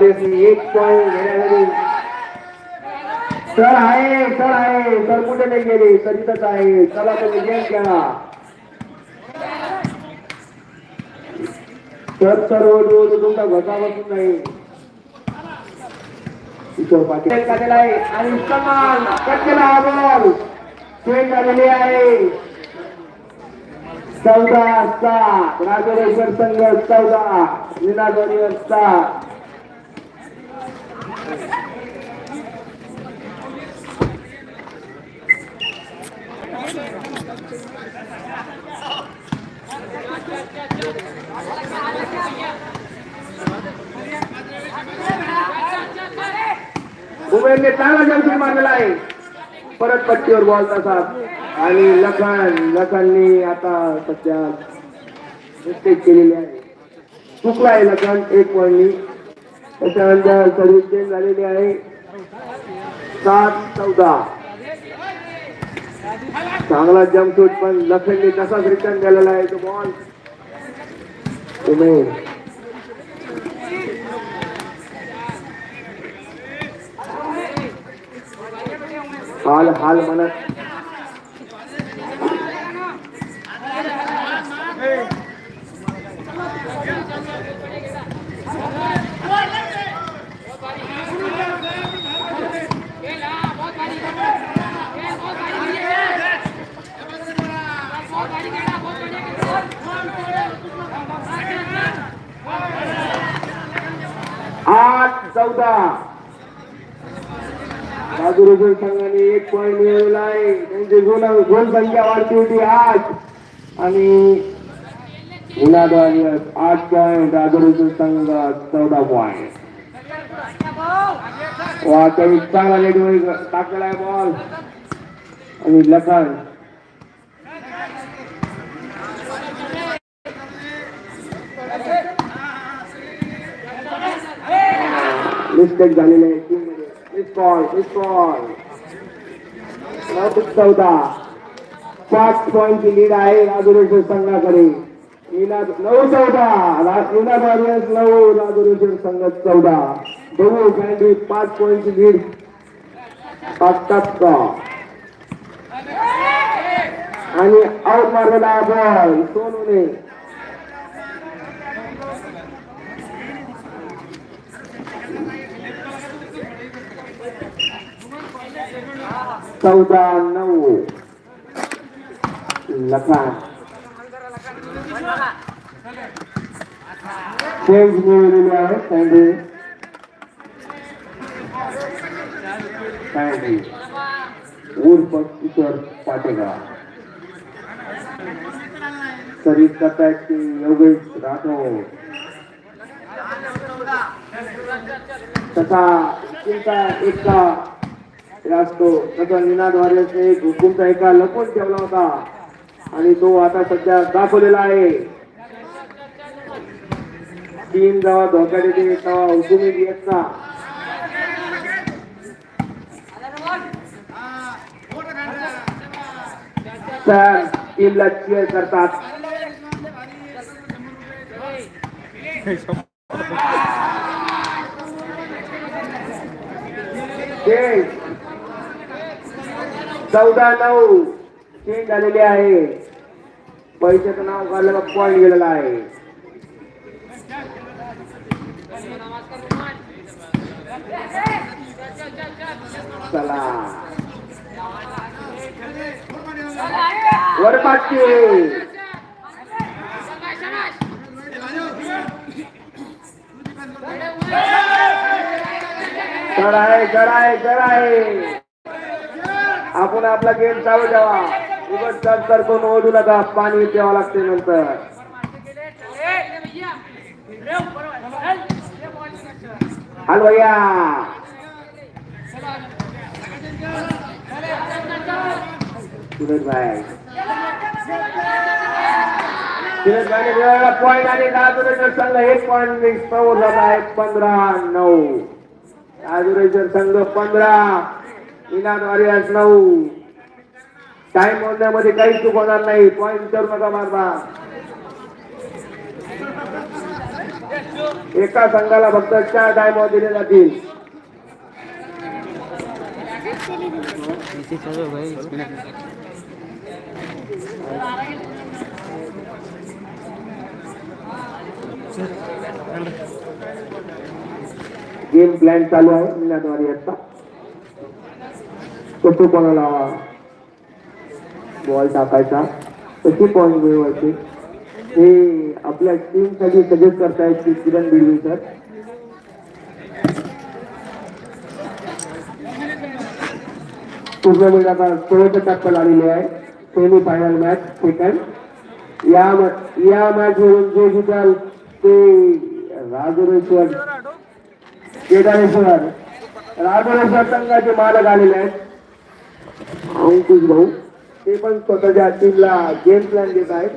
एक पॉईंट घेण्यासाठी. सर आहे सर आहे. सर कुठे नाही गेले? सर इथंच आहे. चला तुम्ही गेम खेळा सर सर ओढू ओढू तुमचा घसा बसून नाही किशोर पाटील. काढलेला आहे. आणि कट केला हा बॉल स्विंग झालेली आहे. चौदा सात राजरेश्वर संघ चौदा. निनादोरीवर सात उमेदने चांगला जंपी मारलेला आहे. परत पट्टीवर बॉल तसा. आणि लखन लखननी आता सध्या मिस्टेक केलेली आहे. चुकला आहे लखन एक पॉईंटनी त्याच्यानंतर सर्विस चेंज झालेली आहे. सात चौदा. चांगला जम्पशूट पण लखननी तसाच रिटर्न केलेला आहे. तो बॉल उमेश. हाल हाल म्हणत आठ चौदा. राजूरुजन संघाने एक पॉईंट मिळवला आहे. त्यांची गोल गोल संख्या वाढती होती आठ आणि गुणाद्वारे आठ पॉईंट राजूरुजन संघ चौदा पॉईंट वा त्यांनी चांगला नेटवर टाकलेला आहे बॉल आणि लखन. मिस्टेक झालेले आहे. मिस बॉल मिस बॉल चौदा पाच पॉईंटची लीड आहे राजुरेश्वर संघाकडे. नऊ चौदा. रा- निनाद वारियर्स नऊ राजुरेश्वर संघ चौदा. बघू कॅन्डी पाच पॉईंटची लीड टाकतात का? आणि आउट मारलेला बॉल सोनूने. चौदा नऊ लखान चेंज मिळवलेली आहे सँडी सँडी उर्फ किशोर पाटेगाव सर्विस करतायत योगेश राठोड तथा चिंता एका असतो तसा निनाद वाऱ्याचे एक हुकुमचा एका लपून ठेवला होता. आणि तो आता सध्या दाखवलेला आहे. टीम जेव्हा धोक्यात येते तेव्हा हुकुमी येतचा तर टीमला चीअर करतात. ते चौदा नऊ. तीन झालेली आहे. पैशाचं नाव काढलं पॉईंट गेलेला आहे. चला. वरपाटची चढ आहे चढ आहे आहे आपण आपला गेम चालू ठेवा. उगत चढ चढ करून ओढू नका. पाणी द्यावं लागते नंतर. हॅलो भैया सुरेश भाई. सुरेश भाई पॉईंट आणि राजुरेश्वर संघ एक पॉईंट झाला पाऊल आहे पंधरा नऊ. राजुरेश्वर संघ पंधरा. इनाद्वारे वारियर्स टाइम मोजण्यामध्ये काही चूक होणार नाही. पॉईंट करू नका मारता. एका संघाला फक्त चार टाइम दिले जातील. गेम प्लॅन चालू आहे. निनादवारी आता तो कोणाला बॉल टाकायचा? कशी पॉईंट मिळवायचे? हे आपल्या टीमसाठी सजेस्ट करतायत की किरण बिडवी सर पूर्ण आता शेवटच्या टप्प्यात आलेली आहे. सेमी फायनल मॅच सेकंड या या मॅच मधून जे जिंकाल ते राजुरेश्वर केदारेश्वर राजुरेश्वर संघाचे मालक आलेले आहेत. अंकुश भाऊ. ते पण स्वतःच्या टीमला गेम प्लॅन देत आहेत.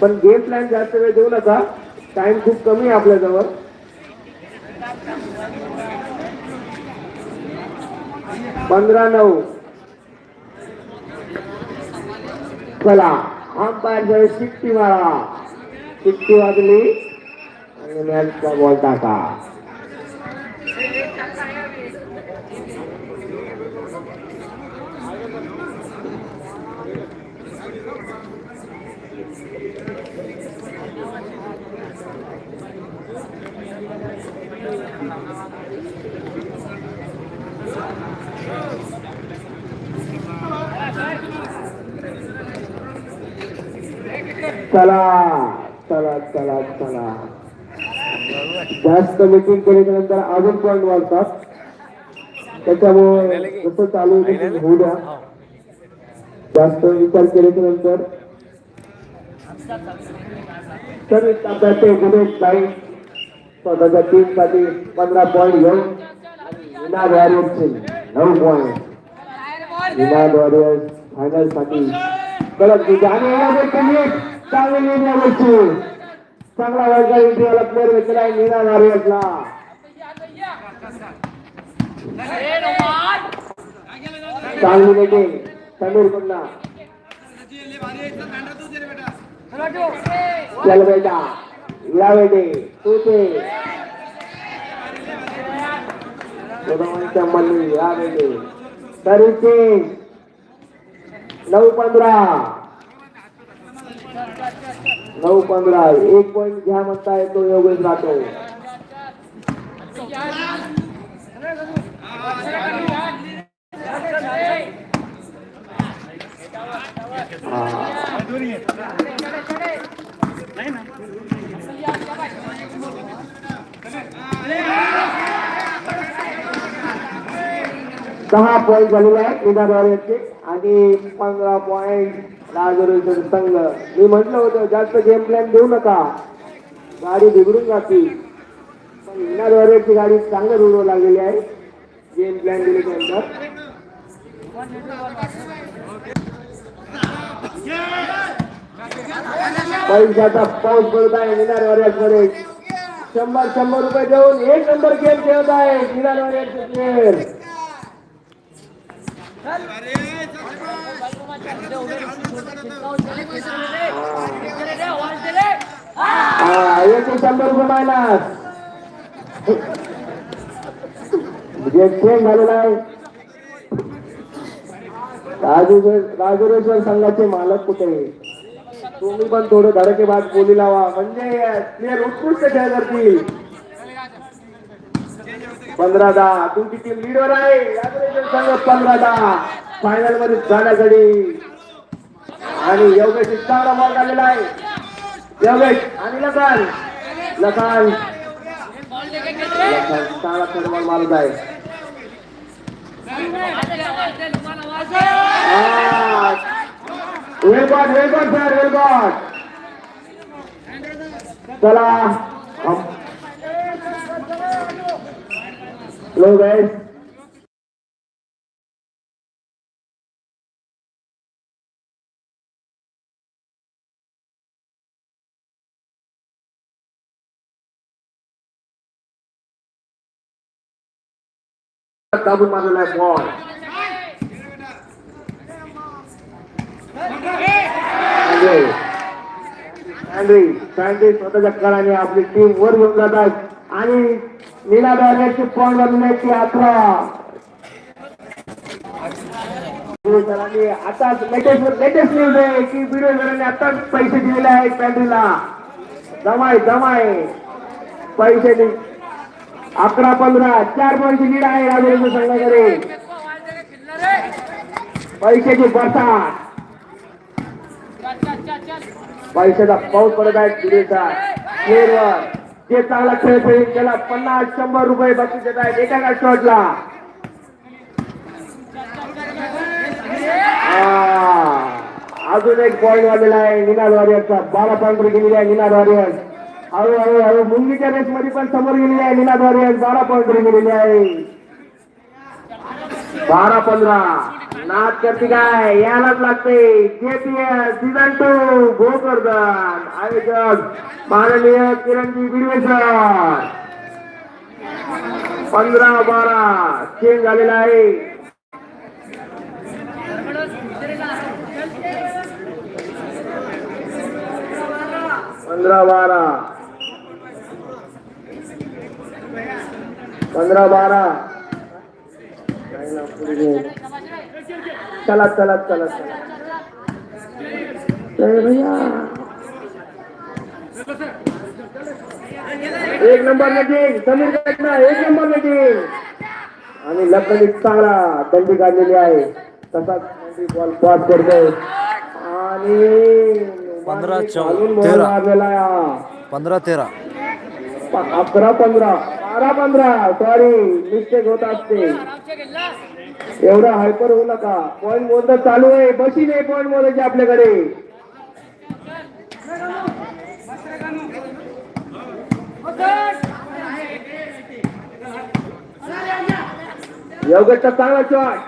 पण गेम प्लॅन जास्त वेळ देऊ नका. टाइम खूप कमी आहे आपल्याजवळ. पंधरा नऊ. चला अंपायर शिट्टी मारा. शिट्टी वाजली. आणि मॅच बॉल टाका. चला चला चला चला. जास्त मिटिंग केल्यानंतर अजून पॉईंट वाढतात. त्याच्यामुळे जसं चालू होऊ द्या. जास्त विचार केल्याच्यानंतर. तर आपल्या ते गुणेश नाईक स्वतःच्या टीमसाठी पंधरा पॉईंट घेऊन विनाद वॉरियर्सचे नऊ पॉईंट विनाद वॉरियर्स फायनलसाठी. आणि यामध्ये चांगली वर्ग इंडियाला प्लेअर भेटलेला आहे विनाद वॉरियर्सला. चांगली बेटिंग समीर पुन्हा. चल बेटा या बेटे तू ते. दोघांच्या मल्ली या बेटे. तरी ते. नऊ पंधरा. नऊ पंधरा. एक पॉईंट घ्या म्हणता येतो योगेश राठोड. सहा पॉईंट झालेले आहेत निघाद्वारे आणि पंधरा पॉईंट राजरेश्वर संघ. मी म्हटलं होतं जास्त गेम प्लॅन देऊ नका. गाडी बिघडून जाते पण निघाद्वारेची गाडी चांगलं रुळू लागलेली आहे. गेम प्लॅन दिल्यानंतर पैशाचा पाऊस पडत आहे निनार वाऱ्याकडे. शंभर शंभर रुपये देऊन एक नंबर गेम खेळत आहे निनार वाऱ्याचे एक शंभर रुपये मायनास म्हणजे चेंज झालेला आहे. राजूर राजुरेश्वर संघाचे मालक कुठे? तुम्ही पण थोडं धडके भाग बोली लावा. म्हणजे प्लेअर उत्कृष्ट खेळ करतील. पंधरा दहा. तुमची टीम लीडवर आहे. राजुरेश्वर संघ पंधरा दहा. फायनलमध्ये जाण्यासाठी. आणि योगेश चांगला मार्ग आलेला आहे. योगेश आणि लखान. लखान. चांगला खेळ मारत आहे. Well good well good sir well good चला लो गाइस दाबून मारलेला आहे बॉल अजय सँड्री सँड्री स्वतःच्या कळाने आपली टीम वर घेऊन जातात. आणि नीला डायरेक्ट पॉईंट बनण्याची यात्रा. हो, अकरा आताच लेटेस्ट लेटेस्ट न्यूज आहे की व्हिडिओ सरांनी आताच पैसे दिलेले आहेत सँड्रीला जमाय जमाय. पैसे अकरा पंधरा चार पॉईंटची लीड आहे राजेंद्र संघाकडे पैशाची बरसात. पैशाचा पाऊस पडत आहे पुढेचा. प्लेअरवर जे चांगला खेळ खेळेल त्याला पन्नास शंभर रुपये बक्षीस देत आहेत. एका का शॉटला अजून एक पॉईंट वाढलेला आहे. निनाद वॉरियरचा बारा पॉईंट गेलेली आहे निनाद वॉरियर्स हळू हळू. हळू मुंगीच्या रेस मध्ये पण समोर गेलेली आहे निनाद वॉरियर्स बारा पॉईंट गेलेली आहे. बारा पंधरा. नाद करते काय? यायलाच लागते केपीएस सीझन टू भोकरदन आयोजक माननीय किरणजी बिडवेश्वर पंधरा बारा. चेंज झालेला आहे. पंधरा बारा. पंधरा बारा. चला चला चला चला. भैया. एक नंबर मीटिंग समीर घटना एक नंबर मीटिंग आणि लखनी चांगला दंडी काढलेली आहे. तसाच बॉल पास करतोय. आणि पंधरा तेरा. पंधरा तेरा. अकरा पंधरा. बारा पंधरा. सॉरी मिस्टेक होत असते. एवढा हायपर होऊ नका. पॉईंट मोजणं चालू आहे. बशी नाही पॉईंट मोजायचे आपल्याकडे. योगेशचा चांगला शॉट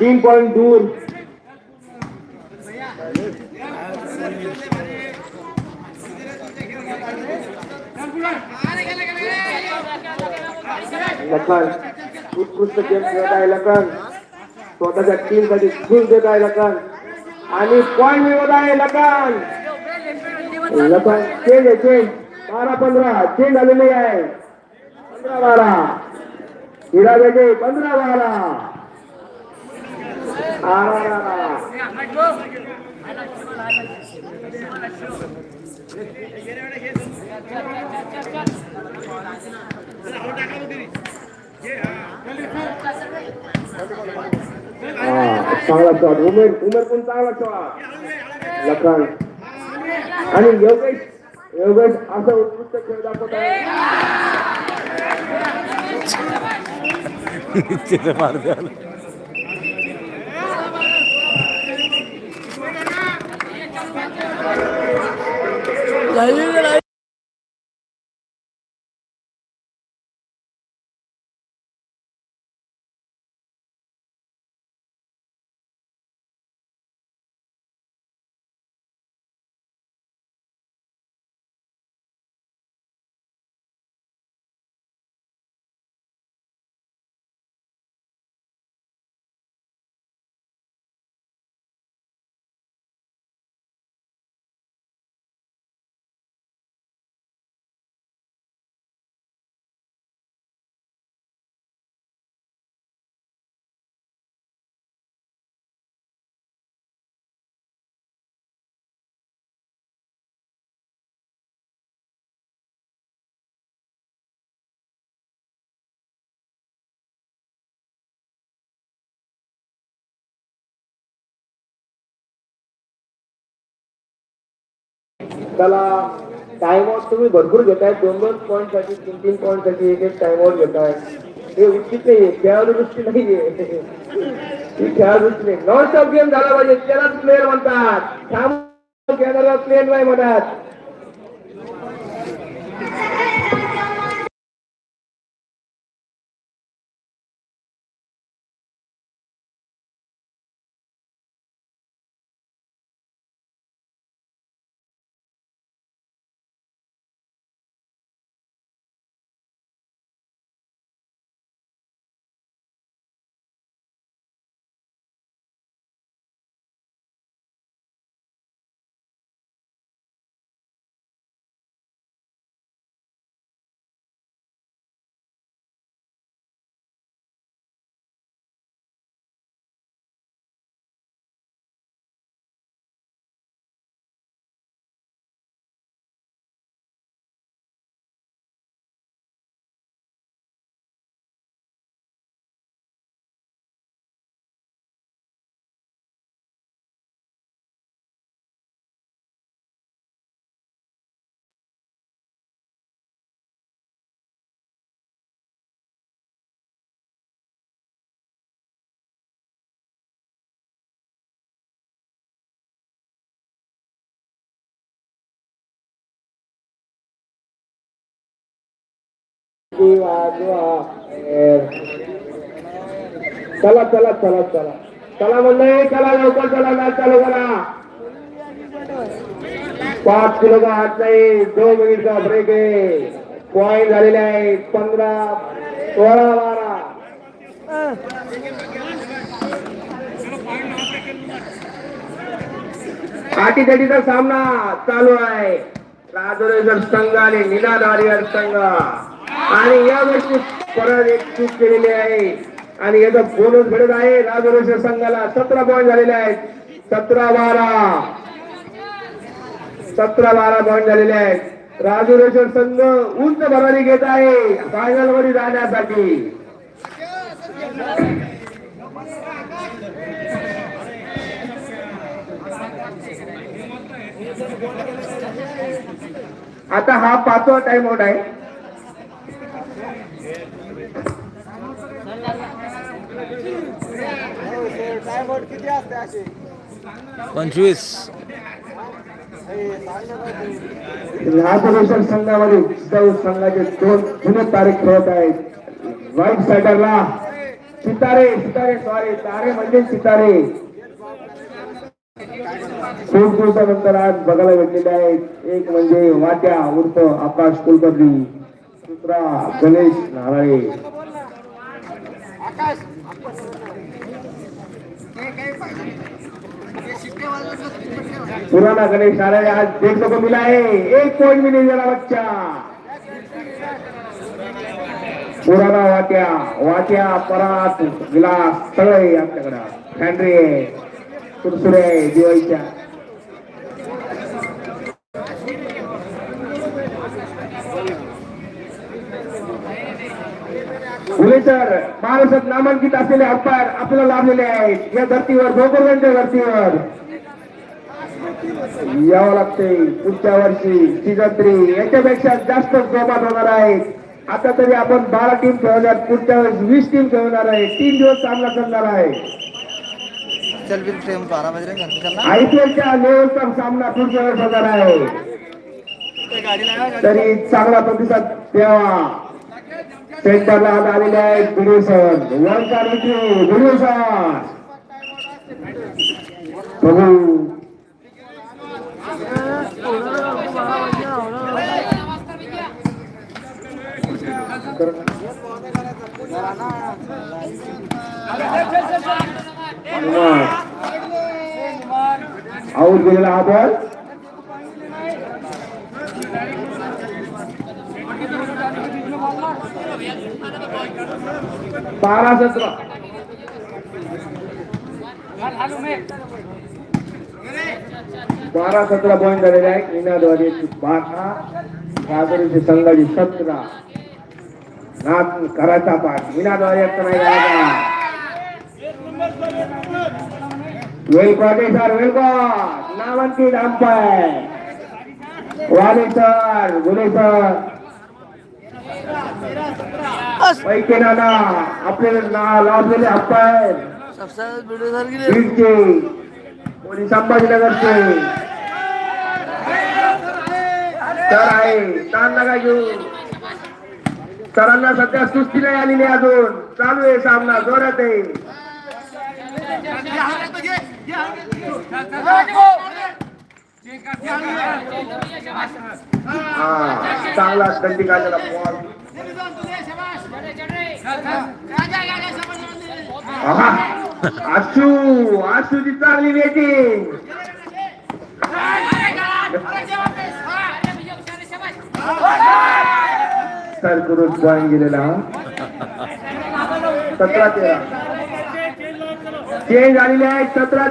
तीन पॉईंट दूर. लखन उत्कृष्ट गेम खेळत आहे लखन. स्वतःच्या टीमसाठी खुश देत आहे लखन. आणि पॉईंट मिळवत आहे लखन. लखन चेंज आहे चेंज बारा पंधरा चेंज झालेली आहे. पंधरा बारा. हिरा बेटे पंधरा बारा. आरा चांगला शॉट उमेर उमेर पण चांगला शॉट लखन. आणि योगेश योगेश असं उत्कृष्ट खेळ दाखवत आहे चित्र मार Let's go. त्याला टाइम आउट तुम्ही भरपूर घेताय. दोन दोन पॉईंटसाठी तीन तीन पॉईंटसाठी एक एक टाइम आउट घेताय. हे उचित नाहीये. खेळाडू नाहीये. ही खेळाडू नाही नॉन स्टॉप गेम झाला पाहिजे. त्यालाच प्लेअर म्हणतात. प्लेअर नाही म्हणतात शिट्टी वाजवा. चला चला चला चला. चला म्हणलं चला लवकर चला ना चालू करा पाच किलो का हात नाही दोन मिनिटचा ब्रेक आहे. पॉईंट झालेले आहे पंधरा सोळा बारा. आटीतटीचा सामना चालू आहे. राजुरेश्वर संघ आणि निनाद वारियर संघ. आणि या वर्षी परत एक चूक केलेली आहे. आणि याचा बोनस भेटत आहे. राजुरेश्वर संघाला सतरा पॉईंट झालेले आहेत. सतरा बारा. सतरा बारा पॉईंट झालेले आहेत. राजुरेश्वर संघ उंच भरारी घेत आहे. फायनलमध्ये जाण्यासाठी. आता हा पाचवा टाइम आउट आहे. पंचवीस. राजरेश्वर संघामध्ये सौ संघाचे दोन जुने तारे खेळत आहेत. राईट सायडरला सितारे सितारे सॉरी तारे म्हणजे सितारे. खूप दिवसानंतर आज बघायला भेटलेले आहेत. एक म्हणजे वाट्या उर्फ आकाश कुलकर्णी. सुत्रा गणेश नाराळे पुराना गणेश नारायण आज देखने को मिला है एक पॉइंट भी नहीं जरा बच्चा पुराना वाट्या वाट्या परात ग्लास सगळं आहे आमच्याकडं फॅन्ड्री सुरसुरे दिवाळीच्या. सर महाराष्ट्रात नामांकित असलेले अंपायर आपल्याला लाभलेले आहेत. या धर्तीवर भोकरगंच्या धर्तीवर. यावं लागते. पुढच्या वर्षी सीझन थ्री याच्यापेक्षा जास्त जोमात होणार आहेत. आता तरी आपण बारा टीम खेळणार पुढच्या वेळेस वीस टीम खेळणार आहे. तीन दिवस सामना करणार आहे. आयपीएलच्या लेवलचा सामना पुढच्या वेळेस होणार आहे. तरी चांगला प्रतिसाद द्यावा. सेंटरला आज आलेले आहेत व्हिडिओ सर. वरचा व्हिडिओ सर. बघू. आऊट गेलेला हा बॉल बारा सतरा बारा सतरा पॉईंट झालेले आहेत निनाद्वारे बारा राजरीचे संघाची सतरा. नाथ कराचा पाठ. इनाद्वारे नाही करायचा वेलकॉटे सर वेलकॉट नामांकित अंपायर. वाले सर. गुले सर पैके नाना आपले नाव लावलेले अंपायर बीडचे कोणी संभाजीनगरचे सर आहे ताण नका घेऊ. सरांना सध्या सुस्ती नाही आलेली अजून. चालू आहे सामना जोरात आहे. हा चांगला दंडी काढलेला बॉल आहा, आशू आशूची चांगली वेटिंग सर करून पॉईंट गेलेला सतरा तेरा. चेंज झालेले आहेत सतरा